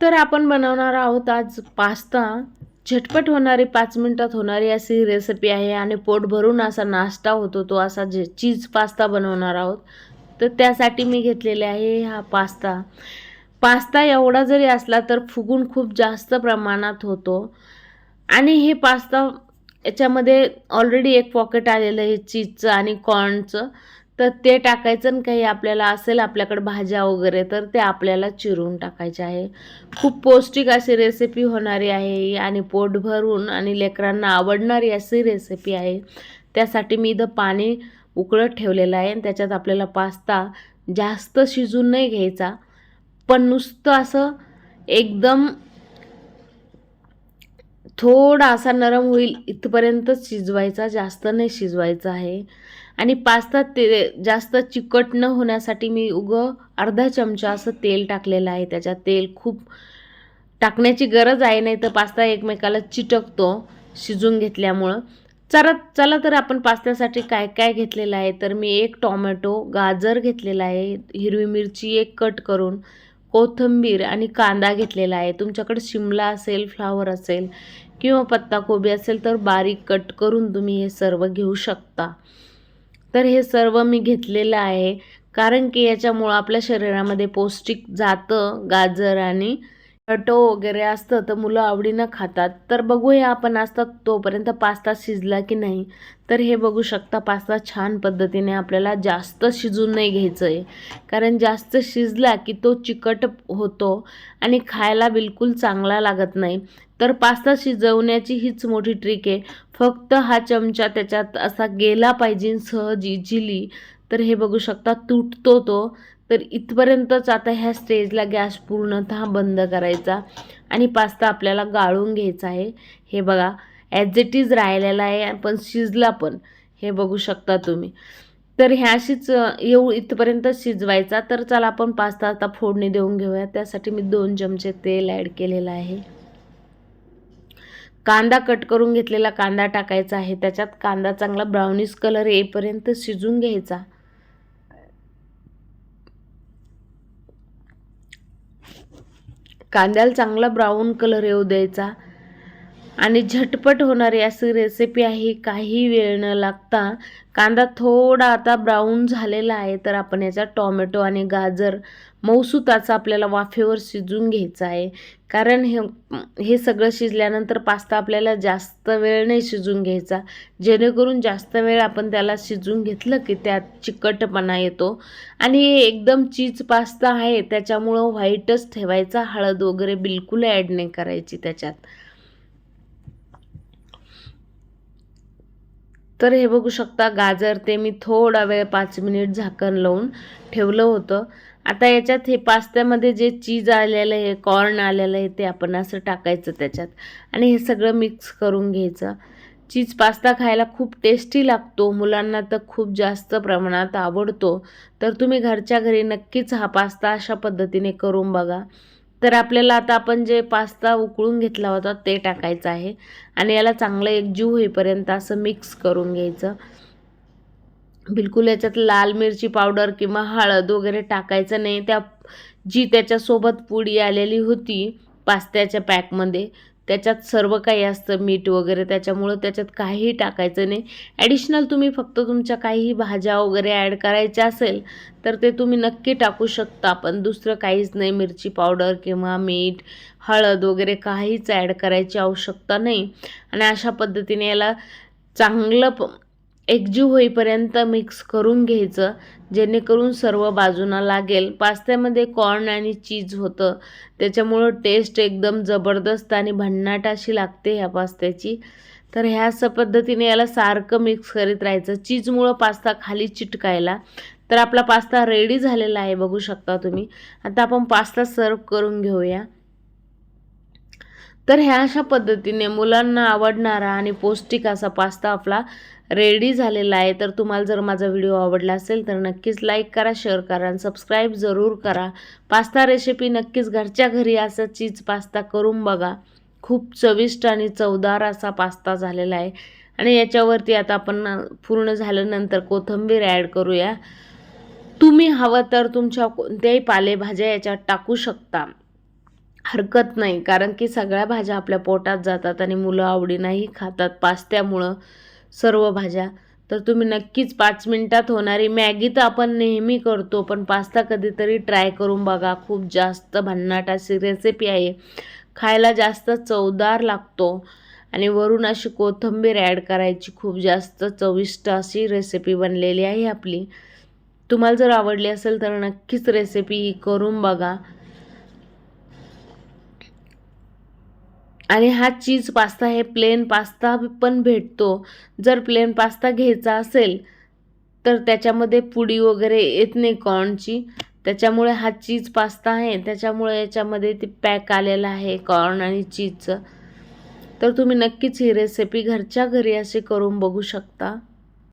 तर आपण बनवणार आहोत आज पास्ता. झटपट होणारी पाच मिनटात होणारी अशी रेसिपी आहे आणि पोट भरून असा नाश्ता होतो तो असा जे चीज पास्ता बनवणार आहोत. तर त्यासाठी मी घेतलेले आहे हा पास्ता. पास्ता एवढा जरी असला तर फुगून खूप जास्त प्रमाणात होतो. आणि हे पास्ता याच्यामध्ये ऑलरेडी एक पॉकेट आलेलं आहे चीजचं आणि कॉर्नचं तर ते टाकायचं आणि काही आपल्याला असेल आपल्याकडे भाज्या वगैरे तर ते आपल्याला चिरून टाकायचे आहे. खूप पौष्टिक अशी रेसिपी होणारी आहे आणि पोट भरून आणि लेकरांना आवडणारी अशी रेसिपी आहे. त्यासाठी मी इथं पाणी उकळत ठेवलेलं आहे आणि त्याच्यात आपल्याला पास्ता जास्त शिजून नाही घ्यायचा पण नुसतं असं एकदम थोडा असा नरम होईल इथपर्यंतच शिजवायचा जास्त नाही शिजवायचा आहे. आणि पास्ता ते जास्त चिकट न होण्यासाठी मी उगं अर्धा चमचा असं तेल टाकलेलं आहे. त्याच्यात तेल खूप टाकण्याची गरज आहे नाही तर पास्ता एकमेकाला चिटकतो शिजून घेतल्यामुळं. चला चला तर आपण पास्त्यासाठी काय काय घेतलेलं आहे? तर मी एक टॉमॅटो गाजर घेतलेला आहे हिरवी मिरची एक कट करून कोथिंबीर आणि कांदा घेतलेला आहे. तुमच्याकडे शिमला असेल फ्लावर असेल किंवा पत्ताकोबी असेल तर बारीक कट करून तुम्ही हे सर्व घेऊ शकता. तर हे सर्व मी घेतलेलं आहे. कारण की याच्यामुळं आपल्या शरीरामध्ये पौष्टिक जातं गाजर आणि टो वगैरे असतं तर मुलं आवडीनं खातात. तर बघूया आपण असतात तोपर्यंत पास्ता शिजला की नाही. तर हे बघू शकता पास्ता छान पद्धतीने आपल्याला जास्त शिजून नाही घ्यायचं आहे कारण जास्त शिजला की तो चिकट होतो आणि खायला बिलकुल चांगला लागत नाही. तर पास्ता शिजवण्याची हीच मोठी ट्रिक आहे. फक्त हा चमचा त्याच्यात असा गेला पाहिजे सहज इझिली. तर हे बघू शकता तुटतो तो. तर इथपर्यंतच आता ह्या स्टेजला गॅस पूर्णतः बंद करायचा आणि पास्ता आपल्याला गाळून घ्यायचा आहे. हे बघा ॲज इट इज राहिलेला आहे पण शिजला पण. हे बघू शकता तुम्ही. तर ह्याशीच येऊ इथपर्यंत शिजवायचा. तर चला आपण पास्ता आता फोडणी देऊन घेऊया. त्यासाठी मी दोन चमचे तेल ॲड केलेलं आहे. कांदा कट करून घेतलेला कांदा टाकायचा आहे. त्याच्यात कांदा चांगला ब्राउनिश कलर येईपर्यंत शिजून घ्यायचा. कांद्याला चांगला ब्राऊन कलर येऊ द्यायचा. आणि झटपट होणारी अशी रेसिपी आहे काही वेळ न लागता कांदा थोडा आता ब्राऊन झालेला आहे तर आपण याचा टॉमॅटो आणि गाजर मौसुताचा आपल्याला वाफेवर शिजून घ्यायचा आहे. कारण हे हे सगळं शिजल्यानंतर पास्ता आपल्याला जास्त वेळ नाही शिजून घ्यायचा. जेणेकरून जास्त वेळ आपण त्याला शिजून घेतलं की त्यात चिकटपणा येतो. आणि एकदम चीज पास्ता आहे त्याच्यामुळं व्हाईटच ठेवायचा हळद वगैरे बिलकुल ॲड नाही करायची त्याच्यात. तर हे बघू शकता गाजर ते मी थोडा वेळ पाच मिनिट झाकण लावून ठेवलं होतं. आता याच्यात हे पास्त्यामध्ये जे चीज आलेलं आहे कॉर्न आलेलं आहे ते आपण असं टाकायचं त्याच्यात आणि हे सगळं मिक्स करून घ्यायचं. चीज पास्ता खायला खूप टेस्टी लागतो मुलांना तर खूप जास्त प्रमाणात आवडतो. तर तुम्ही घरच्या घरी नक्कीच हा पास्ता अशा पद्धतीने करून बघा. तर आपल्याला आता आपण जे पास्ता उकळून घेतला होता ते टाकायचं आहे. आणि याला चांगलं एकजीव होईपर्यंत असं मिक्स करून घ्यायचं. बिलकुल याच्यात लाल मिरची पावडर किंवा हळद वगैरे टाकायचं नाही. त्या जी त्याच्यासोबत पुडी आलेली होती पास्त्याच्या पॅकमध्ये त्याच्यात सर्व काही असतं मीठ वगैरे त्याच्यामुळं त्याच्यात काहीही टाकायचं नाही. ॲडिशनल तुम्ही फक्त तुमच्या काहीही भाज्या वगैरे ॲड करायच्या असेल तर ते तुम्ही नक्की टाकू शकता. पण दुसरं काहीच नाही. मिरची पावडर किंवा मीठ हळद वगैरे काहीच ॲड करायची आवश्यकता नाही. आणि अशा पद्धतीने याला चांगलं प एकजीव होईपर्यंत मिक्स करून घ्यायचं जेणेकरून सर्व बाजूना लागेल. पास्त्यामध्ये कॉर्न आणि चीज होतं. त्याच्यामुळं टेस्ट एकदम जबरदस्त आणि भन्नाट अशी लागते ह्या पास्त्याची. तर ह्या असं पद्धतीने याला सारखं मिक्स करीत राहायचं. चीजमुळं पास्ता खाली चिटकायला. तर आपला पास्ता रेडी झालेला आहे बघू शकता तुम्ही. आता आपण पास्ता सर्व करून घेऊया. तर ह्या अशा पद्धतीने मुलांना आवडणारा आणि पौष्टिक असा पास्ता आपला रेडी झालेला आहे. तर तुम्हाला जर माझा व्हिडिओ आवडला असेल तर नक्कीच लाईक करा शेअर करा आणि सबस्क्राईब जरूर करा. पास्ता रेसिपी नक्कीच घरच्या घरी असं चीज पास्ता करून बघा. खूप चविष्ट आणि चवदार असा पास्ता झालेला आहे. आणि याच्यावरती आता आपण पूर्ण झाल्यानंतर कोथिंबीर ॲड करूया. तुम्ही हवं तर तुमच्या कोणत्याही पालेभाज्या याच्यात टाकू शकता. हरकत नाही. कारण की सगळ्या भाज्या आपल्या पोटात जातात आणि मुलं आवडीनंही खातात पास्त्यामुळं सर्व भाज्या. तर तुम्ही नक्कीच पाच मिनटात होणारी मॅगी तर आपण नेहमी करतो पण पास्ता कधीतरी ट्राय करून बघा. खूप जास्त भन्नाट अशी रेसिपी आहे. खायला जास्त चवदार लागतो आणि वरून अशी कोथिंबीर ॲड करायची. खूप जास्त चविष्ट अशी रेसिपी बनलेली आहे आपली. तुम्हाला जर आवडली असेल तर नक्कीच रेसिपी ही करून बघा. आणि हा चीज पास्ता हे प्लेन पास्ता पण भेटतो. जर प्लेन पास्ता घ्यायचा असेल तर त्याच्यामध्ये पुडी वगैरे येत नाही कॉर्नची त्याच्यामुळे हा चीज पास्ता आहे. त्याच्यामुळे याच्यामध्ये ते पॅक आलेलं आहे कॉर्न आणि चीजचं तर तुम्ही नक्कीच ही रेसिपी घरच्या घरी असे करून बघू शकता.